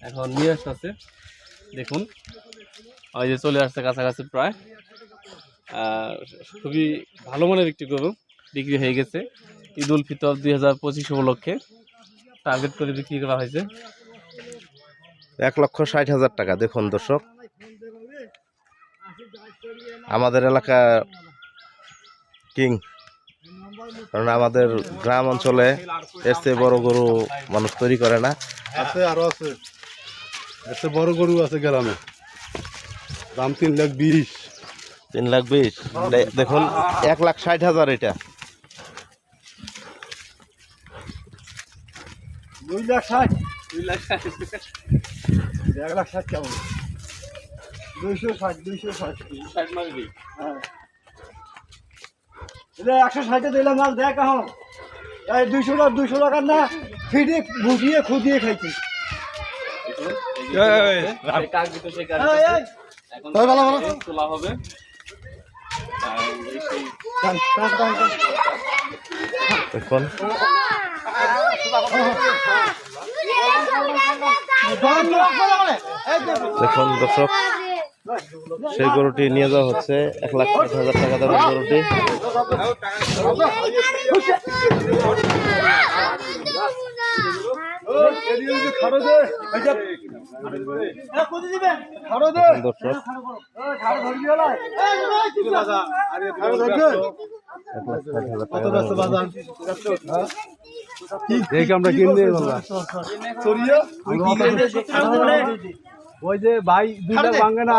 এখন নিয়ে আসতেছে। দেখুন ওই যে চলে আসছে কাছাকাছি প্রায়। খুবই ভালো মানের একটি গরু বিক্রি হয়ে গেছে। ঈদ উল ফিতর দুই হাজার পঁচিশ উপলক্ষে টার্গেট করে বিক্রি করা হয়েছে। এক লক্ষ ষাট হাজার টাকা দেখুন দর্শক। আমাদের এলাকা কিং। কারণ আমাদের গ্রাম অঞ্চলে এর চেয়ে বড় গরু মানুষ তৈরি করে না। আছে আরও আছে। এত বড় গরু আছে গ্রামে। দাম তিন লাখ বিশ। তিন লাখ বিশ। দেখুন এক লাখ ষাট হাজার এটা। দুই লাখ ষাট। এক লাখ ষাট কেমন? দুইশো ষাট দুইশো ষাট। হ্যাঁ। এটা একশো ষাটে দিলাম মাল দেখ এখন। দুইশো টাকা দুইশো টাকার না ফিটে বুঝিয়ে খুদিয়ে খাইছি সেই কাকবিত সেই এই, কাকবিত। এই, এখন ভালো, ভালো, ভালো। তোলা হবে। টান। দেখুন। দেখুন দর্শক সেই গরুটি নিয়ে যাওয়া হচ্ছে এক লাখ ষাট হাজার টাকা দামের গরুটি। এদিকে যদি খাড়ো দে, এই যে- খাড়ো দে। দর্শক। খাড়ো ধরবি হলাই? খাড়ো ধরবি? এক লাখ ষাট হাজার টাকা কত ব্যস্ত দামের বাজার? এই আমরা কিনতে ওই যে ভাই দুইটা ভাঙে না।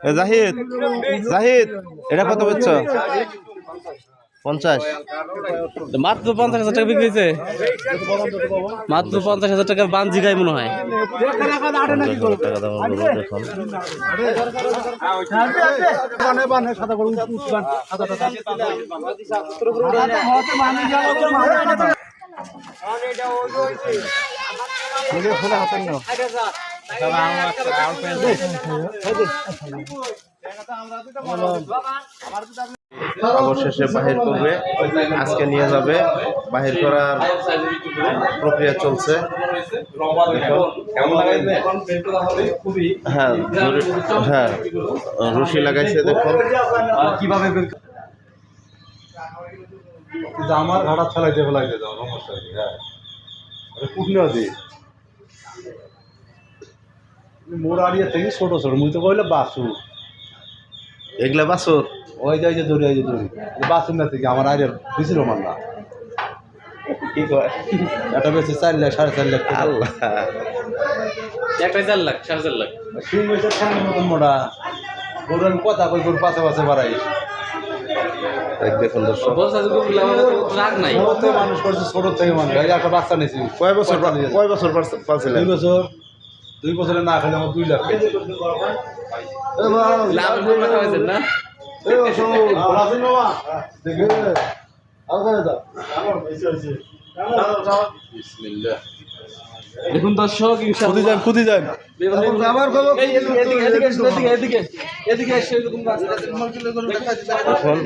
এ জাহিদ জাহিদ এটা কত বেচছ পঞ্চাশ। মাত্র পঞ্চাশ হাজার টাকা বিক্রি হয়েছে। মাত্র পঞ্চাশ হাজার টাকার বান জিগাই মনে হয়। টাকা দেখুন অবশেষে বাহির করবে। আজকে নিয়ে যাবে। বাহির করার প্রক্রিয়া চলছে। হ্যাঁ হ্যাঁ রশি লাগাইছে দেখুন। কীভাবে আমার ঘাটা ছালাই দেবো লাগবে যাও সমস্যা হ্যাঁ। আরে কুটনা দি। মোর আড়িয়ে থেকে ছোট ছোট মুই তো কইলে বাসু এগুলা বাছর ওই যাই যে দৌড়ি ওই যে দৌড়ি। বাসু না থেকে আমার আড়িয়ে বেশি রমান না। কি কয়? এটা বেশি চার লাখ সাড়ে চার লাখ টাকা। আল্লাহ। একটাই চার লাখ সাড়ে চার লাখ। মোটা। কথা কই পাশে পাশে বাড়াই এই দেখুন দর্শক। মানুষ করছে ছোট থেকে মানুষ একটা বাচ্চা নিয়েছি। কয় বছর পা- কয় বছর পালছিলেন দুই বছর দুই বছরে না খেলে আমার দুই লাখ। না? এ অশোক, ভালো আছেন বাবা? দেখে, আগে যাও। দেখুন দর্শক খুদি যান, খুদি যান। এখন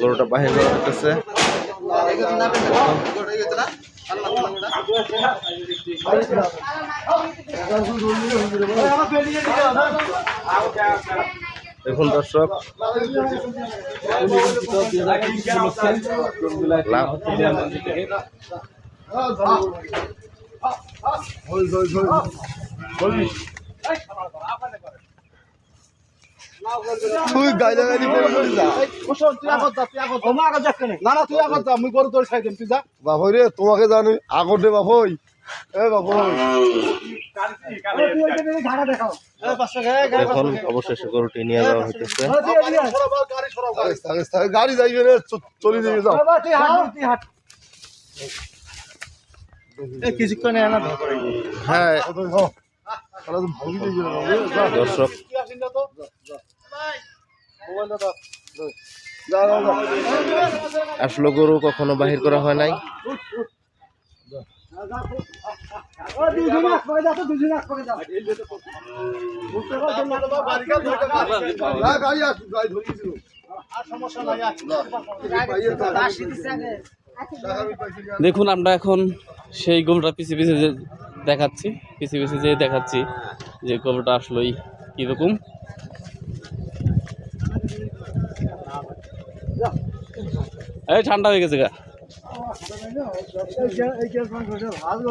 গরুটা বাহির করা হতেছে দেখুন দর্শক লাভ। তুই গাইলা গাইলি করে করে যা। না, না, তুই আগত যা, মুই গরু তোর সাইড তুই যা। বাপই রে, তোমাকে জানি আগত দে বাপই। এ বাপই এখন অবশেষে গরুটি নিয়ে যাওয়া হইতেছে। আস্তে, আস্তে, গাড়ি যাইবে চলে যাবে যাও। কিছুক্ষণে আনা হ্যাঁ। দর্শক। আসলে গরু কখনো বাহির করা হয় নাই ও দুজনে না দেখুন আমরা এখন সেই গরুটা পিছে পিছে যে দেখাচ্ছি পিছে পিছে যে দেখাচ্ছি যে গরুটা আসলেই কীরকম। এই ঠান্ডা হয়ে গেছে গা। এই যে এই যে ভালো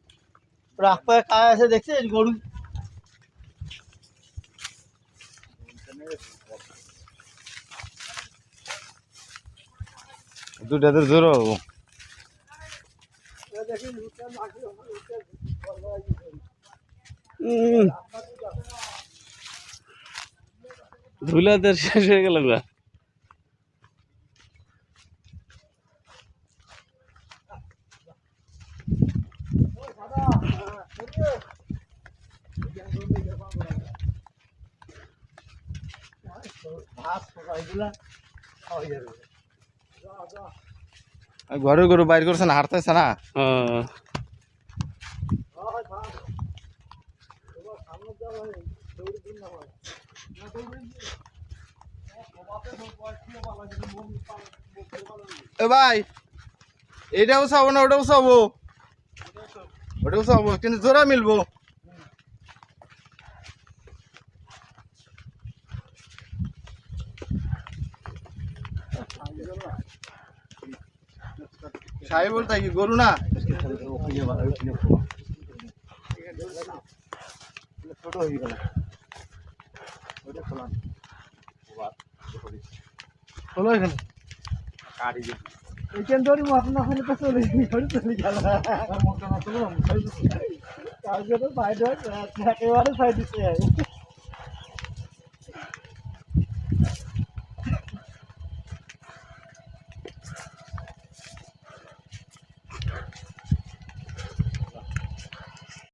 পায়ে খায় আছে দেখছিস গরু? দুটাতে জোর উম। ধুলাদের শেষ হয়ে গেল গা। ঘরে গরু বাইর করছে না হারতেছে না? ভাই এটাও চাবো না ওটাও চাবো। ওটাও চাবো কিন্তু জোড়া মিলবো। সাহেব বলতে কি গরু না? হলো এখানে। এইখান ধরে মতন ওখানে তো চলে ধরে চলে গেল। কালকে তো বাইরে একেবারে সাইড দিচ্ছে